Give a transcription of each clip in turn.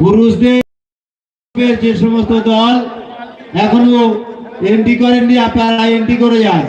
পুরুষদের যে সমস্ত দল এখনও এন্ট্রি করেননি, আপনারা এন্ট্রি করে যান।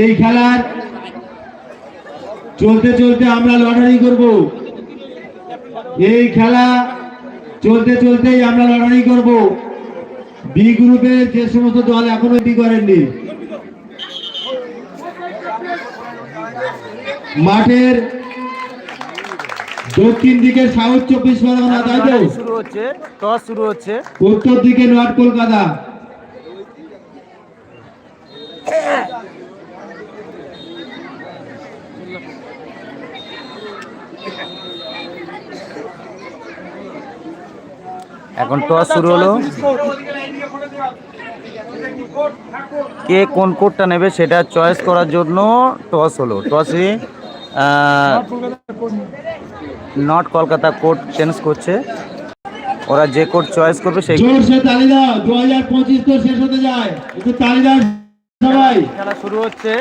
এই খেলার চলতে চলতে আমরা লটারি করব। এই খেলা চলতে চলতেই আমরা লটারি করব। বি গ্রুপের যে সমস্ত দল এখনও এন্ট্রি করেননি। মাঠের দক্ষিণ দিকে সাউথ চব্বিশ পরগনা তাই তো? শুরু হচ্ছে টস শুরু হচ্ছে। উত্তর দিকে নর্থ কলকাতা। এখন টস শুরু হলো। কে কোন কোডটা নেবে সেটা চয়েস করার জন্য টস হলো। টসে নর্থ কলকাতা কোড চেঞ্জ করছে। ওরা যে কোড চয়েস করবে সেই তালি দাও দু হাজার পঁচিশ তো শেষ হতে যায়। একটু তালি দাও সবাই। খেলা শুরু হচ্ছে।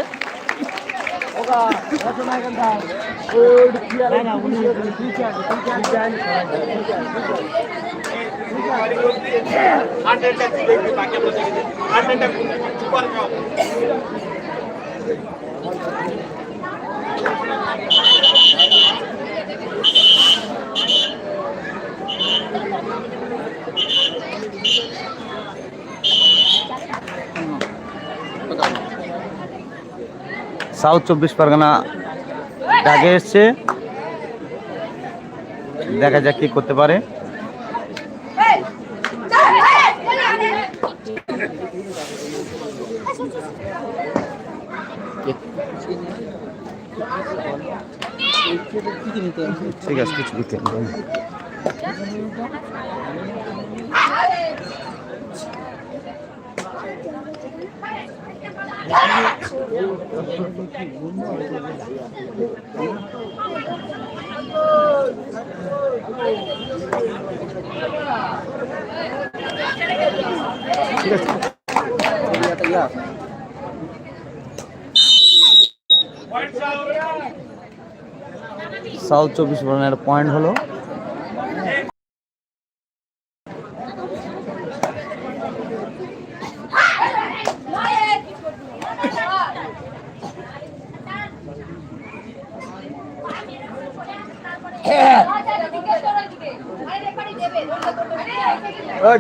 সাউথ চব্বিশ পরগনা ডাকে এসছে। দেখা যাক কি করতে পারে। ঠিক আছে কিছু দিতে সাউথ চব্বিশ পরগনার পয়েন্ট হলো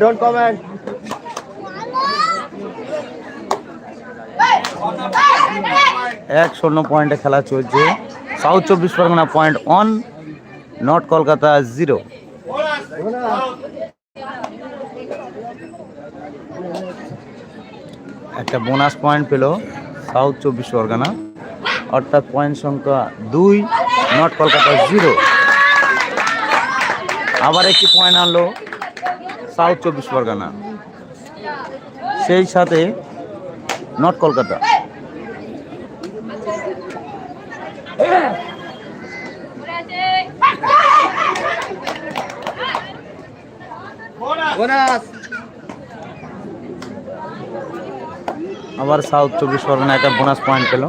ডোন্ট কমেন্ট এক শূন্য পয়েন্টে খেলা চলছে। সাউথ চব্বিশ Parganas point one north Kolkata zero একটা বোনাস পয়েন্ট পেল সাউথ চব্বিশ পরগনা। অর্থাৎ পয়েন্ট সংখ্যা দুই নর্থ কলকাতা জিরো আবার একটি পয়েন্ট আনলো। সাউথ চব্বিশ পরগনা। সেই সাথে নর্থ কলকাতা। আবার সাউথ চব্বিশ পরগনা একটা বোনাস পয়েন্ট পেল।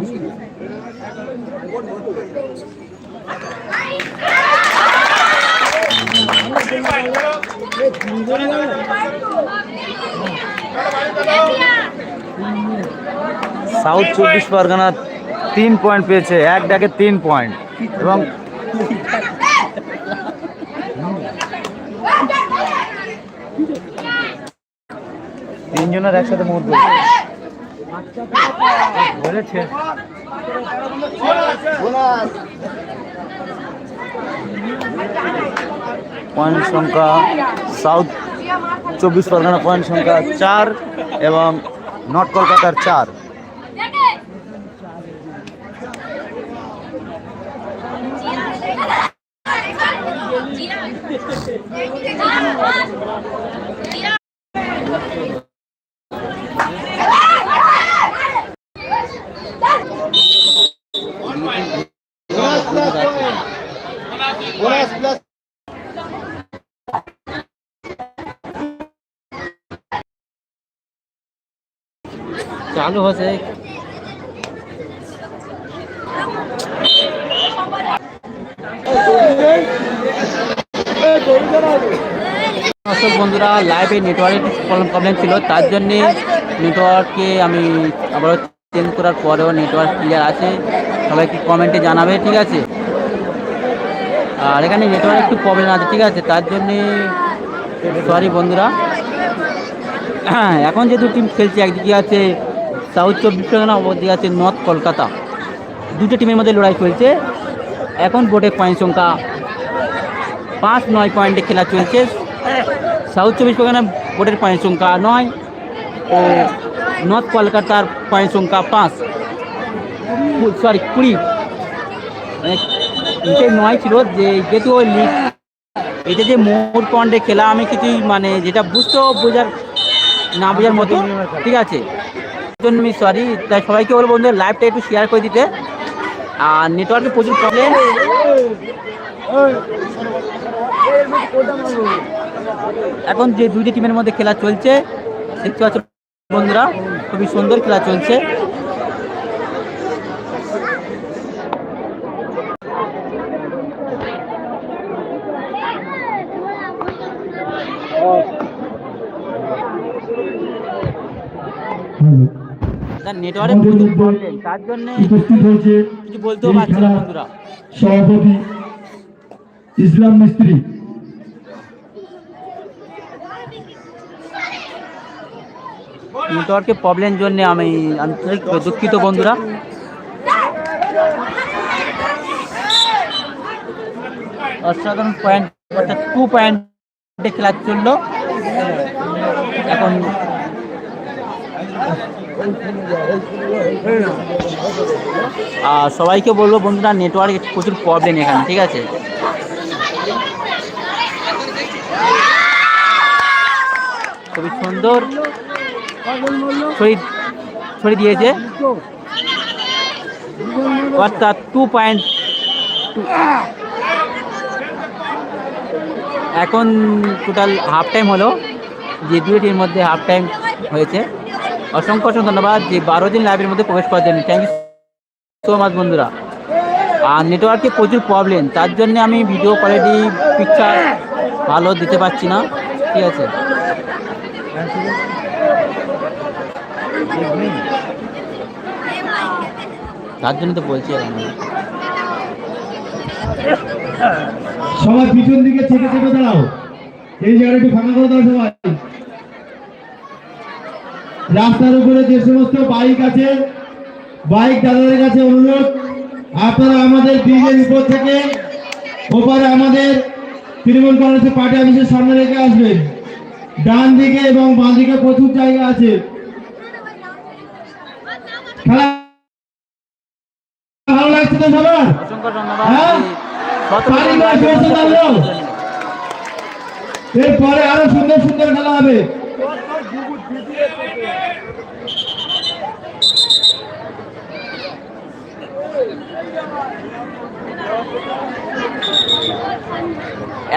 সাউথ চব্বিশ পরগনা তিন পয়েন্ট পেয়েছে, এক ডাকে তিন পয়েন্ট। এবং তিনজনের একসাথে বলেছে। পয়েন্ট সংখ্যা সাউথ চব্বিশ পরগনা পয়েন্ট সংখ্যা চার এবং নর্থ কলকাতার চার চালু হচ্ছে দর্শক বন্ধুরা লাইভে নেটওয়ার্কের প্রবলেম ছিল, তার জন্যে নেটওয়ার্ককে আমি আবারও চেঞ্জ করার পরেও নেটওয়ার্ক ক্লিয়ার আছে। সবাইকে কমেন্টে জানাবে, ঠিক আছে? আর এখানে নেটওয়ার্ক একটু প্রবলেম আছে, ঠিক আছে? তার জন্যে সরি বন্ধুরা। হ্যাঁ এখন যে দু টিম খেলছে, একদিকে আছে সাউথ চব্বিশ পরগনা অবধি আছে নর্থ কলকাতা। দুটো টিমের মধ্যে লড়াই চলছে। এখন বোর্ডে পয়েন্ট সংখ্যা পাঁচ, নয় পয়েন্টে খেলা চলছে। সাউথ চব্বিশ পরগনা বোর্ডের পয়েন্ট সংখ্যা নয়, ও নর্থ কলকাতার পয়েন্ট সংখ্যা পাঁচ। সরি কুড়ি। মানে নয় ছিল যে, যেহেতু ওই লিগ এটা যে মোট পয়েন্টে খেলা, আমি কিছুই মানে যেটা বুঝতেও বোঝার, না বোঝার মতো, ঠিক আছে? জন্য আমি সরি তাই সবাইকে বলব বন্ধুরা লাইভটা একটু শেয়ার করে দিতে। আর নেটওয়ার্কে প্রচুর প্রবলেম এখন যে দুইটি টিমের মধ্যে খেলা চলছে, দেখতে পাচ্ছ বন্ধুরা, খুবই সুন্দর খেলা চলছে। নেটওয়ার্কে প্রচুর প্রবলেম তার জন্য কিছু বলতেও পারছি না বন্ধুরা। সভাপতি ইসলাম মিস্ত্রি। নেটওয়ার্কের প্রবলেম জন্য আমি আন্তরিক দুঃখিত বন্ধুরা। অসাধারণ পয়েন্ট অর্থাৎ টু পয়েন্টে খেলা চলল এখন আর সবাইকে বলব বন্ধুরা নেটওয়ার্ক প্রচুর প্রবলেম এখানে, ঠিক আছে? খুবই সুন্দর ছড়ি দিয়েছে। অর্থাৎ টু পয়েন্ট এখন টোটাল হাফ টাইম হলো। যে দুইটির মধ্যে হাফ টাইম হয়েছে। অসংখ্য অসংখ্য ধন্যবাদ যে বারো দিন লাইভের মধ্যে প্রবেশ করার জন্য। থ্যাংক ইউ সো মাচ বন্ধুরা। আর নেটওয়ার্কে প্রচুর প্রবলেম তার জন্য আমি ভিডিও কোয়ালিটি পিকচার ভালো দিতে পারছি না। ঠিক আছে? তার জন্য তো বলছি। সবাই পিছন দিকে থেকে থেকে দাঁড়াও। এই জায়গাটা একটু ফাঁকা করে দাও সবাই। রাস্তার উপরে যে সমস্ত বাইক আছে বাইক দাদাদের কাছে অনুরোধ আপনারা আমাদের ব্রিজের উপর থেকে ওপারে আমাদের তৃণমূল কংগ্রেসের পার্টি অফিসের সামনে রেখে আসবেন। ডান দিকে এবং বাঁ দিকে প্রচুর জায়গা আছে। খেলা ভালো লাগছে তো সবার? হ্যাঁ? এরপরে আরও সুন্দর সুন্দর খেলা হবে।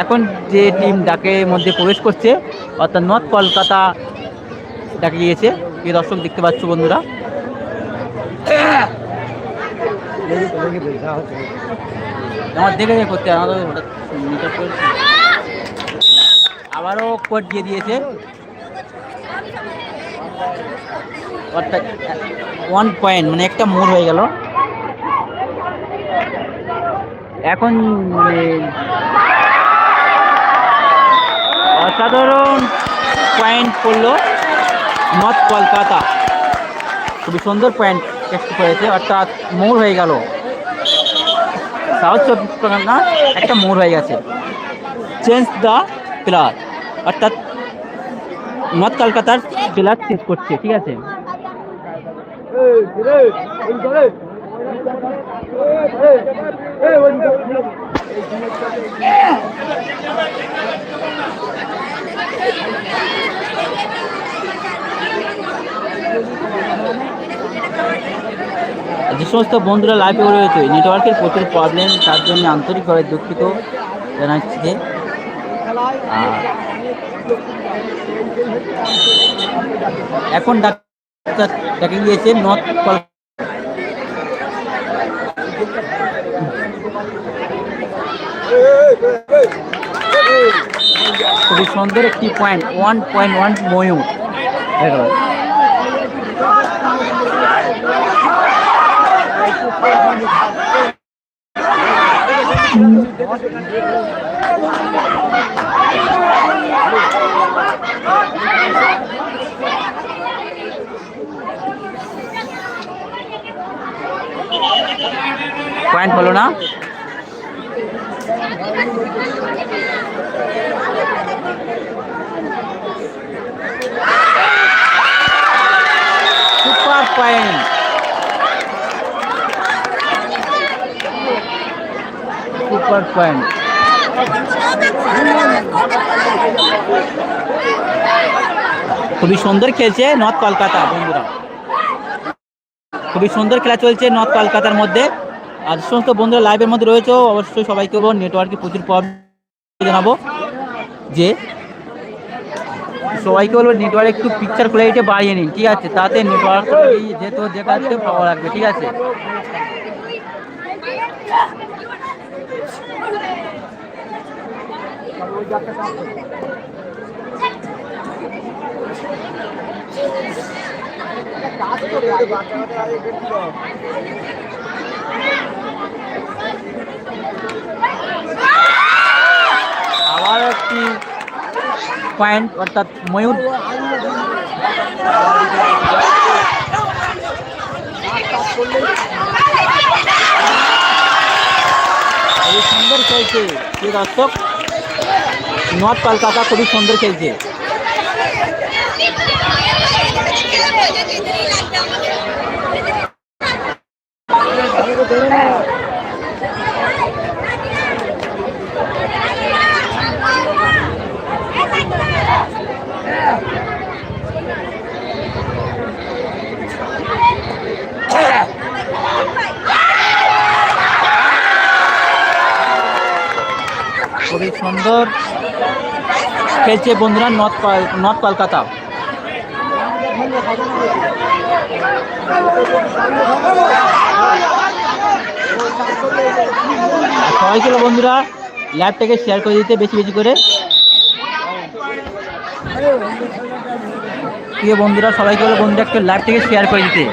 এখন যে টিম ডাকের মধ্যে প্রবেশ করছে, অর্থাৎ নর্থ কলকাতা ডাকে গিয়েছে, এই দর্শক দেখতে পাচ্ছ বন্ধুরা। আমার দেখে দেখে করতে আবারও কোড দিয়ে দিয়েছে। অর্থাৎ ওয়ান পয়েন্ট মানে একটা মোড় হয়ে গেল। এখন মানে অসাধারণ পয়েন্ট করল নর্থ কলকাতা। খুবই সুন্দর পয়েন্ট চেষ্টা করেছে, অর্থাৎ মোড় হয়ে গেল। সাউথ চব্বিশ পরগনা একটা মোড় হয়ে গেছে। চেঞ্জ দ্য প্লেয়ার অর্থাৎ নর্থ কলকাতার প্লেয়ার চেঞ্জ করছে, ঠিক আছে? যে সমস্ত বন্ধুরা লাইভে রয়েছে নেটওয়ার্কের প্রচুর প্রবলেম তার জন্য আন্তরিকভাবে দুঃখিত জানাচ্ছি যে এখন ডাক্তার ডেকে গিয়েছে নর্থ কলকাতা খুবই সুন্দর একটি পয়েন্ট ওয়ান পয়েন্ট ওয়ান ময়ূর। পয়েন্ট হলো না? সুপার খুবই সুন্দর খেলছে নর্থ কলকাতা, বন্ধুরা। খুবই সুন্দর খেলা চলছে নর্থ কলকাতার মধ্যে। আর সমস্ত বন্ধুরা লাইভের মধ্যে রয়েছে, অবশ্যই সবাইকে বলব নেটওয়ার্কে প্রচুর প্রবলেম জানাব যে সবাইকে বলব নেটওয়ার্ক একটু পিকচার কোয়ালিটি বাড়িয়ে নিন, ঠিক আছে? তাতে নেটওয়ার্ক যেহেতু দেখাচ্ছে ভালো লাগবে, ঠিক আছে? আবার একটি পয়েন্ট অর্থাৎ ময়ূর খুবই সুন্দর খেলছে কি দর্শক নর্থ কলকাতা খুবই সুন্দর খেলছে খুবই সুন্দর। খেলছে বন্ধুরা নর্থ নর্থ কলকাতা। আর সবাইকে বন্ধুরা ল্যাবটাকে শেয়ার করে দিতে বেশি বেশি করে। প্রিয় বন্ধুরা সবাইকে বন্ধুরা, একটু ল্যাবটাকে শেয়ার করে দিতে।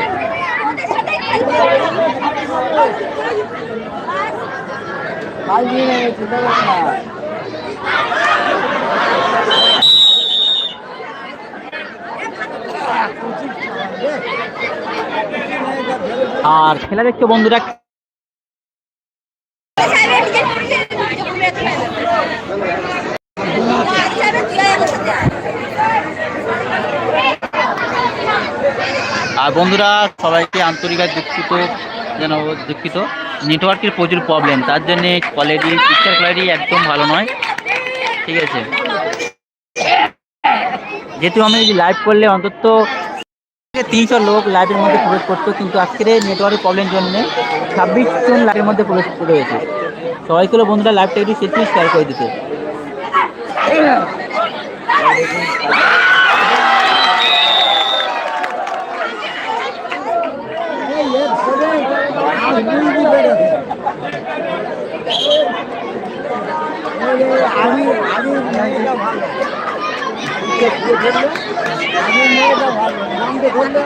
আর খেলা দেখতে বন্ধুরা আর বন্ধুরা সবাইকে আন্তরিক দুঃখিত যেন দুঃখিত। নেটওয়ার্কের প্রচুর প্রবলেম তার জন্যে কোয়ালিটি পিকচার কোয়ালিটি একদম ভালো নয়, ঠিক আছে? যেহেতু আমি লাইভ করলে অন্তত তিনশো লোক লাইভের মধ্যে প্রবেশ করতো, কিন্তু আজকের নেটওয়ার্কের প্রবলেম জন্য ছাব্বিশ জন লাইভের মধ্যে প্রবেশ রয়েছে সবাইকে বন্ধুরা লাইভটা একটু শেষ শেয়ার করে দিতে।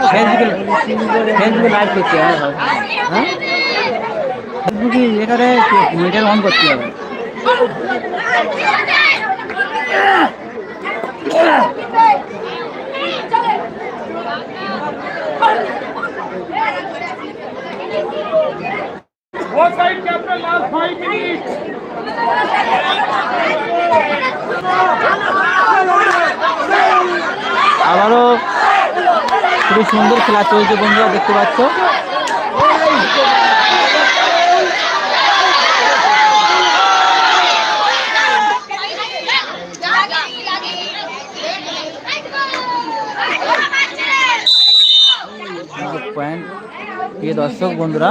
ফেসবুকে ফেসবুকে লাইভ করতে হবে হ্যাঁ ফেসবুকে এখানে মিটার অন করতে হবে আবারও খুবই সুন্দর খেলা চলছে বন্ধুরা দেখতে পাচ্ছ। পয়েন্ট প্রিয় দর্শক বন্ধুরা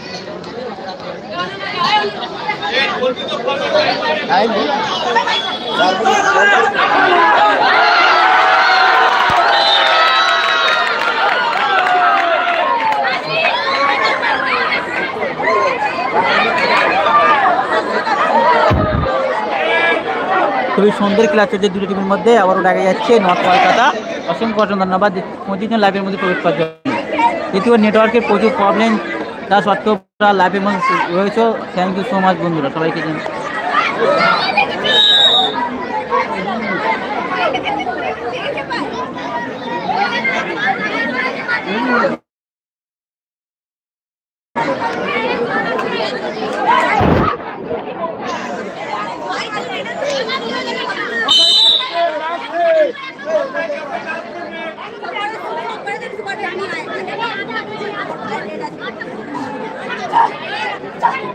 খুবই সুন্দর খেলা চলছে দুটো টিমের মধ্যে। আবারও দেখা যাচ্ছে নর্থ কলকাতা। অসংখ্য অসংখ্য ধন্যবাদ। পঁচিশ জন লাইভের মধ্যে প্রবেশ করার জন্য। দ্বিতীয় নেটওয়ার্কের প্রচুর প্রবলেম তা সত্ত্বেও মধ্যে রয়েছে। থ্যাংক ইউ সো মাচ বন্ধুরা সবাইকে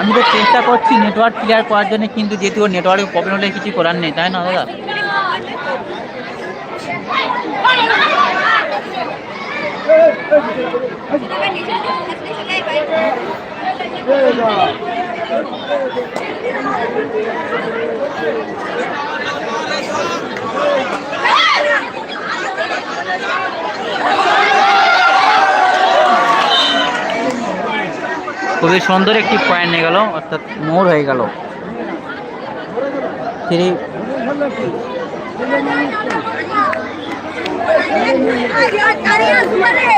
আমি তো চেষ্টা করছি নেটওয়ার্ক ক্লিয়ার করার জন্য, কিন্তু যেহেতু নেটওয়ার্কের প্রবলেম হলে কিছু করার নেই, তাই না দাদা? খুবই সুন্দর একটি পয়েন্ট নিয়ে গেল অর্থাৎ মোড় হয়ে গেল থ্রি লাস্ট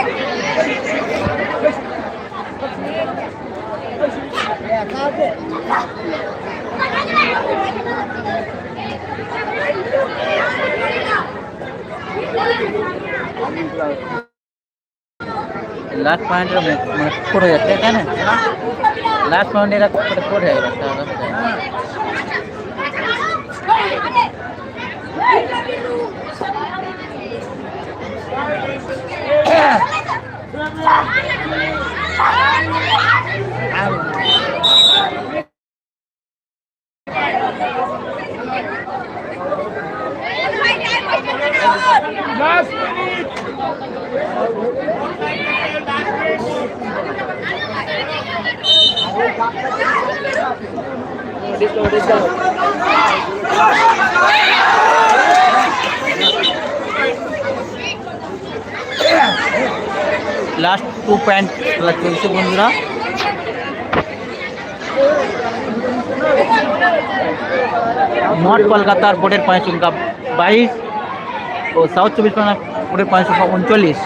পয়েন্ট মানে কোট হয়ে যাচ্ছে তাই না লাস্ট পয়েন্ট এরা লাস্ট টু পয়েন্ট খেলা চলছে বন্ধুরা নর্থ কলকাতার বোর্ডের পয়েন্ট সংখ্যা বাইশ ও সাউথ চব্বিশ পরগনা বোর্ডের পয়েন্ট সংখ্যা উনচল্লিশ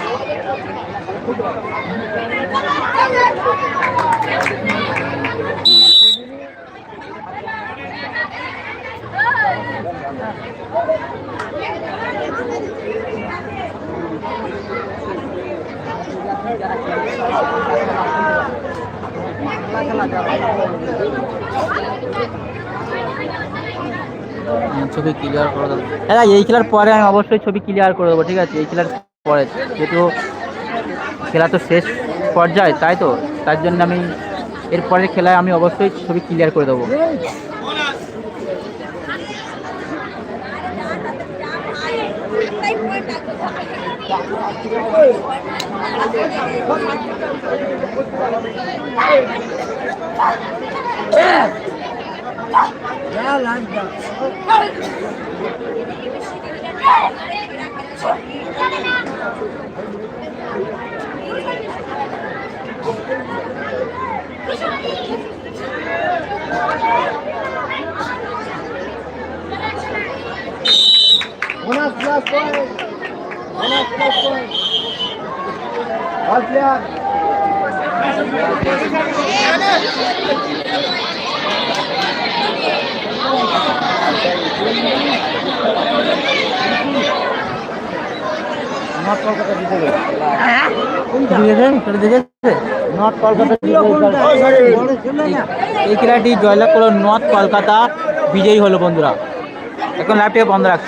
ছবি ক্লিয়ার করে দেবো হ্যাঁ এই খেলার পরে আমি অবশ্যই ছবি ক্লিয়ার করে দেবো, ঠিক আছে? এই খেলার পরে, যেহেতু খেলা তো শেষ পর্যায়ে, তাই তো? তার জন্য আমি এরপরের খেলায় আমি অবশ্যই ছবি ক্লিয়ার করে দেবো। Buenas, buenas, buenas. North Kolkata এই খেলাটি জয়লাভ করল নর্থ কলকাতা। বিজয়ী হলো বন্ধুরা। এখন ল্যাপটপ বন্ধ রাখছি।